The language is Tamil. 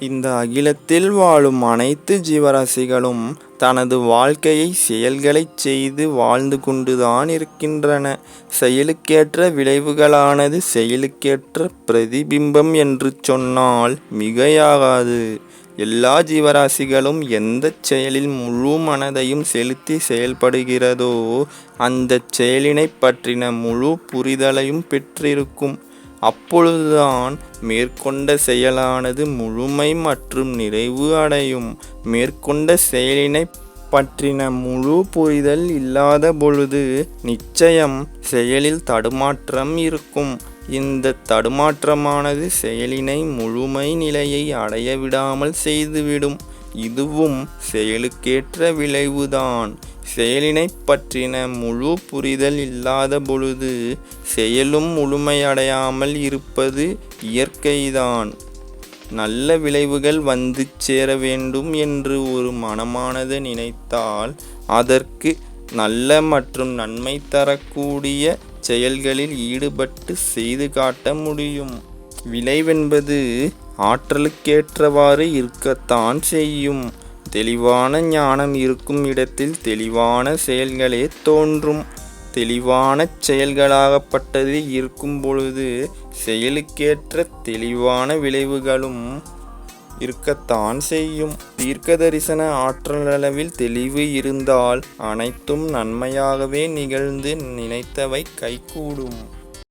இந்த அகிலத்தில் வாழும் அனைத்து ஜீவராசிகளும் தனது வாழ்க்கையை செயல்களைச் செய்து வாழ்ந்து கொண்டுதான் இருக்கின்றன. செயலுக்கேற்ற விளைவுகளானது செயலுக்கேற்ற பிரதிபிம்பம் என்று சொன்னால் மிகையாகாது. எல்லா ஜீவராசிகளும் எந்த செயலில் முழு மனதையும் செலுத்தி செயல்படுகிறதோ அந்த செயலினைப் பற்றின முழு புரிதலையும் பெற்றிருக்கும். அப்பொழுதுதான் மேற்கொண்ட செயலானது முழுமை மற்றும் நிறைவு அடையும். மேற்கொண்ட செயலினைப் பற்றின முழு புரிதல் இல்லாத பொழுது நிச்சயம் செயலில் தடுமாற்றம் இருக்கும். இந்த தடுமாற்றமானது செயலினை முழுமை நிலையை அடைய விடாமல் செய்துவிடும். இதுவும் செயலுக்கேற்ற விளைவுதான். செயலினைப் பற்றின முழு புரிதல் இல்லாத பொழுது செயலும் முழுமையடையாமல் இருப்பது இயற்கைதான். நல்ல விளைவுகள் வந்து சேர வேண்டும் என்று ஒரு மனமானது நினைத்தால் அதற்கு நல்ல மற்றும் நன்மை தரக்கூடிய செயல்களில் ஈடுபட்டு செய்து காட்ட முடியும். விளைவென்பது ஆற்றலுக்கேற்றவாறு இருக்கத்தான் செய்யும். தெளிவான ஞானம் இருக்கும் இடத்தில் தெளிவான செயல்களே தோன்றும். தெளிவான செயல்களாகப்பட்டது இருக்கும் பொழுது செயலுக்கேற்ற தெளிவான விளைவுகளும் இருக்கத்தான் செய்யும். தீர்க்கதரிசன ஆற்றலளவில் தெளிவு இருந்தால் அனைத்தும் நன்மையாகவே நிகழ்ந்து நினைத்தவை கைகூடும்.